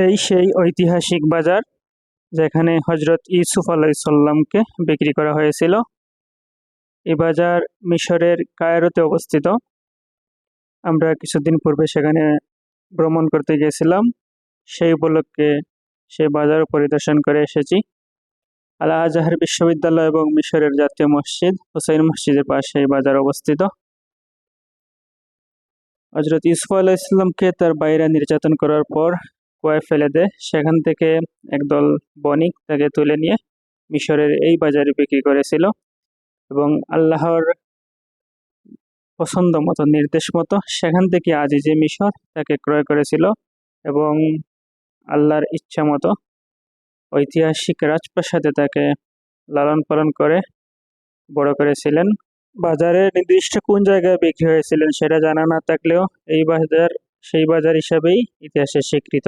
এই সেই ঐতিহাসিক বাজার যেখানে হজরত ইউসুফ আলাইসাল্লামকে বিক্রি করা হয়েছিল। এই বাজার মিশরের কায়রোতে অবস্থিত। আমরা কিছুদিন পূর্বে সেখানে ভ্রমণ করতে গিয়েছিলাম। সেই উপলক্ষে সেই বাজার পরিদর্শন করে এসেছি। আল আজহার বিশ্ববিদ্যালয় এবং মিশরের জাতীয় মসজিদ, হুসাইন মসজিদের পাশে এই বাজার অবস্থিত। হজরত ইউসুফ আলাহ ইসলামকে তার বাইরে নির্যাতন করার পর কুয়ায় ফেলে দেয় সেখান থেকে একদল বণিক তাকে তুলে নিয়ে মিশরের এই বাজারে বিক্রি করেছিল এবং আল্লাহর পছন্দ মতো, নির্দেশ মতো সেখান থেকে আজিজে মিশর তাকে ক্রয় করেছিল এবং আল্লাহর ইচ্ছা মতো ঐতিহাসিক রাজপ্রাসাদে তাকে লালন পালন করে বড় করেছিলেন। বাজারে নির্দিষ্ট কোন জায়গায় বিক্রি হয়েছিলেন সেটা জানা না থাকলেও এই বাজার, সেই বাজার হিসাবেই ইতিহাসে স্বীকৃত।